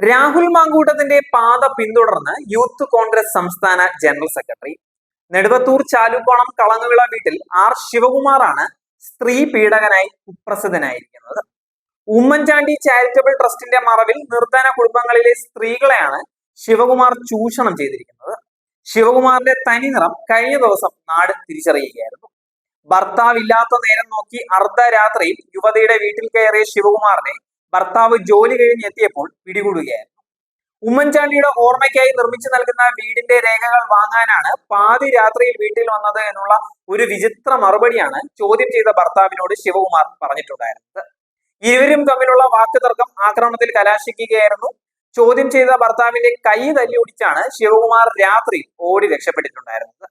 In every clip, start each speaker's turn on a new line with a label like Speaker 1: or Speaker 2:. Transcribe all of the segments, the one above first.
Speaker 1: രാഹുൽ മാങ്കൂട്ടത്തിന്റെ പാത പിന്തുടർന്ന് യൂത്ത് കോൺഗ്രസ് സംസ്ഥാന ജനറൽ സെക്രട്ടറി നെടുവത്തൂർ ചാലുക്കോണം കളങ്ങുവിള വീട്ടിൽ ആർ ശിവകുമാറാണ് സ്ത്രീ പീഡകനായി കുപ്രസിദ്ധനായിരിക്കുന്നത്. ഉമ്മൻചാണ്ടി ചാരിറ്റബിൾ ട്രസ്റ്റിന്റെ മറവിൽ നിർധന കുടുംബങ്ങളിലെ സ്ത്രീകളെയാണ് ശിവകുമാർ ചൂഷണം ചെയ്തിരിക്കുന്നത്. ശിവകുമാറിന്റെ തനി നിറം കഴിഞ്ഞ ദിവസം നാട് തിരിച്ചറിയുകയായിരുന്നു. ഭർത്താവില്ലാത്ത നേരം നോക്കി അർദ്ധരാത്രിയിൽ യുവതിയുടെ വീട്ടിൽ കയറിയ ശിവകുമാറിനെ ഭർത്താവ് ജോലി കഴിഞ്ഞ് എത്തിയപ്പോൾ പിടികൂടുകയായിരുന്നു. ഉമ്മൻചാണ്ടിയുടെ ഓർമ്മയ്ക്കായി നിർമ്മിച്ചു നൽകുന്ന വീടിന്റെ രേഖകൾ വാങ്ങാനാണ് പാതി രാത്രിയിൽ വീട്ടിൽ വന്നത് എന്നുള്ള ഒരു വിചിത്ര മറുപടിയാണ് ചോദ്യം ചെയ്ത ഭർത്താവിനോട് ശിവകുമാർ പറഞ്ഞിട്ടുണ്ടായിരുന്നത്. ഇരുവരും തമ്മിലുള്ള വാക്കുതർക്കം ആക്രമണത്തിൽ കലാശിക്കുകയായിരുന്നു. ചോദ്യം ചെയ്ത ഭർത്താവിന്റെ കൈ തല്ലി ഒടിച്ചാണ് ശിവകുമാർ രാത്രി ഓടി രക്ഷപ്പെട്ടിട്ടുണ്ടായിരുന്നത്.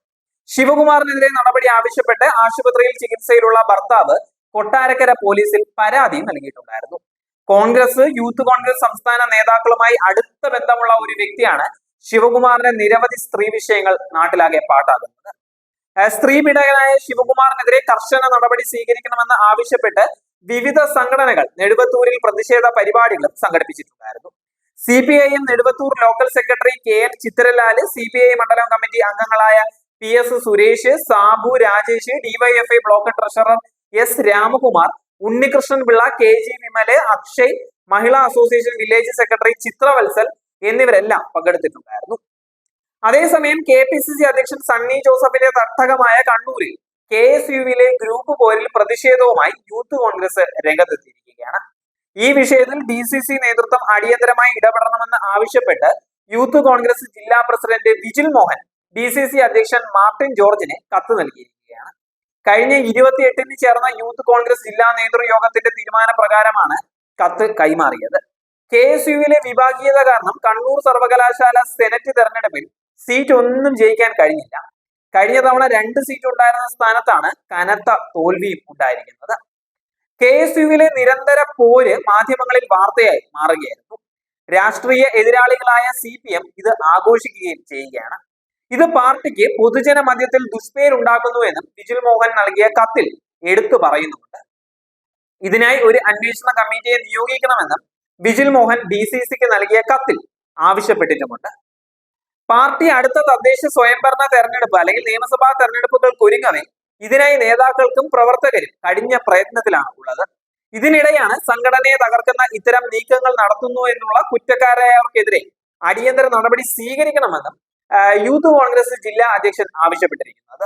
Speaker 1: ശിവകുമാറിനെതിരെ നടപടി ആവശ്യപ്പെട്ട് ആശുപത്രിയിൽ ചികിത്സയിലുള്ള ഭർത്താവ് കൊട്ടാരക്കര പോലീസിൽ പരാതി നൽകിയിട്ടുണ്ടായിരുന്നു. കോൺഗ്രസ് യൂത്ത് കോൺഗ്രസ് സംസ്ഥാന നേതാക്കളുമായി അടുത്ത ബന്ധമുള്ള ഒരു വ്യക്തിയാണ് ശിവകുമാറിന്റെ നിരവധി സ്ത്രീ വിഷയങ്ങൾ നാട്ടിലാകെ പാട്ടാകുന്നത്. സ്ത്രീ പീഡകനായ ശിവകുമാറിനെതിരെ കർശന നടപടി സ്വീകരിക്കണമെന്ന് ആവശ്യപ്പെട്ട് വിവിധ സംഘടനകൾ നെടുവത്തൂരിൽ പ്രതിഷേധ പരിപാടികളും സംഘടിപ്പിച്ചിട്ടുണ്ടായിരുന്നു. C P I M Neduvathur local secretary K N Chithralal C P I മണ്ഡലം കമ്മിറ്റി അംഗങ്ങളായ P S Suresh Sabu Rajesh DYFI block treasurer S Ramakumar Unnikrishnan Pillai K G Vimal Akshay Mahila association village secretary Chithravalsal എന്നിവരെല്ലാം പങ്കെടുത്തിട്ടുണ്ടായിരുന്നു. അതേസമയം K P C C അധ്യക്ഷൻ സണ്ണി ജോസഫിന്റെ തട്ടകമായ കണ്ണൂരിൽ K S യുവിലെ group പോരിൽ പ്രതിഷേധവുമായി യൂത്ത് കോൺഗ്രസ് രംഗത്തെത്തിയിരിക്കുകയാണ്. ഈ വിഷയത്തിൽ ഡി സി സി നേതൃത്വം അടിയന്തരമായി ഇടപെടണമെന്ന് ആവശ്യപ്പെട്ട് യൂത്ത് കോൺഗ്രസ് ജില്ലാ president Vijil Mohan D C C അധ്യക്ഷൻ മാർട്ടിൻ ജോർജിന് കത്ത് നൽകിയിരിക്കുകയാണ് കഴിഞ്ഞ ഇരുപത്തിയെട്ടിന് ചേർന്ന യൂത്ത് കോൺഗ്രസ് ജില്ലാ നേതൃയോഗത്തിന്റെ തീരുമാന പ്രകാരമാണ് കത്ത് കൈമാറിയത്. കെ എസ് യുവിലെ വിഭാഗീയത കാരണം കണ്ണൂർ സർവകലാശാല സെനറ്റ് തെരഞ്ഞെടുപ്പിൽ സീറ്റ് ഒന്നും ജയിക്കാൻ കഴിഞ്ഞില്ല. കഴിഞ്ഞ തവണ രണ്ട് സീറ്റ് ഉണ്ടായിരുന്ന സ്ഥാനത്താണ് കനത്ത തോൽവിയും ഉണ്ടായിരിക്കുന്നത്. കെ എസ് യുവിലെ നിരന്തര പോര് മാധ്യമങ്ങളിൽ വാർത്തയായി മാറുകയായിരുന്നു. രാഷ്ട്രീയ എതിരാളികളായ സി പി എം ഇത് ആഘോഷിക്കുകയും ചെയ്യുകയാണ്. ഇത് പാർട്ടിക്ക് പൊതുജന മധ്യത്തിൽ ദുഷ്പേരുണ്ടാക്കുന്നുവെന്നും വിജിൽ മോഹൻ നൽകിയ കത്തിൽ എടുത്തു പറയുന്നുണ്ട് ഇതിനായി ഒരു അന്വേഷണ കമ്മിറ്റിയെ നിയോഗിക്കണമെന്നും വിജിൽ മോഹൻ ഡി സി സിക്ക് നൽകിയ കത്തിൽ ആവശ്യപ്പെട്ടിട്ടുമുണ്ട്. പാർട്ടി അടുത്ത തദ്ദേശ സ്വയംഭരണ തെരഞ്ഞെടുപ്പ് അല്ലെങ്കിൽ നിയമസഭാ തെരഞ്ഞെടുപ്പുകൾക്ക് ഒരുങ്ങവേ ഇതിനായി നേതാക്കൾക്കും പ്രവർത്തകരും കഠിന പ്രയത്നത്തിലാണ് ഉള്ളത്. ഇതിനിടെയാണ് സംഘടനയെ തകർക്കുന്ന ഇത്തരം നീക്കങ്ങൾ നടത്തുന്നു എന്നുള്ള കുറ്റക്കാരായവർക്കെതിരെ അടിയന്തര നടപടി സ്വീകരിക്കണമെന്നും യൂത്ത് കോൺഗ്രസ് ജില്ലാ അധ്യക്ഷൻ ആവശ്യപ്പെട്ടിരിക്കുന്നത്.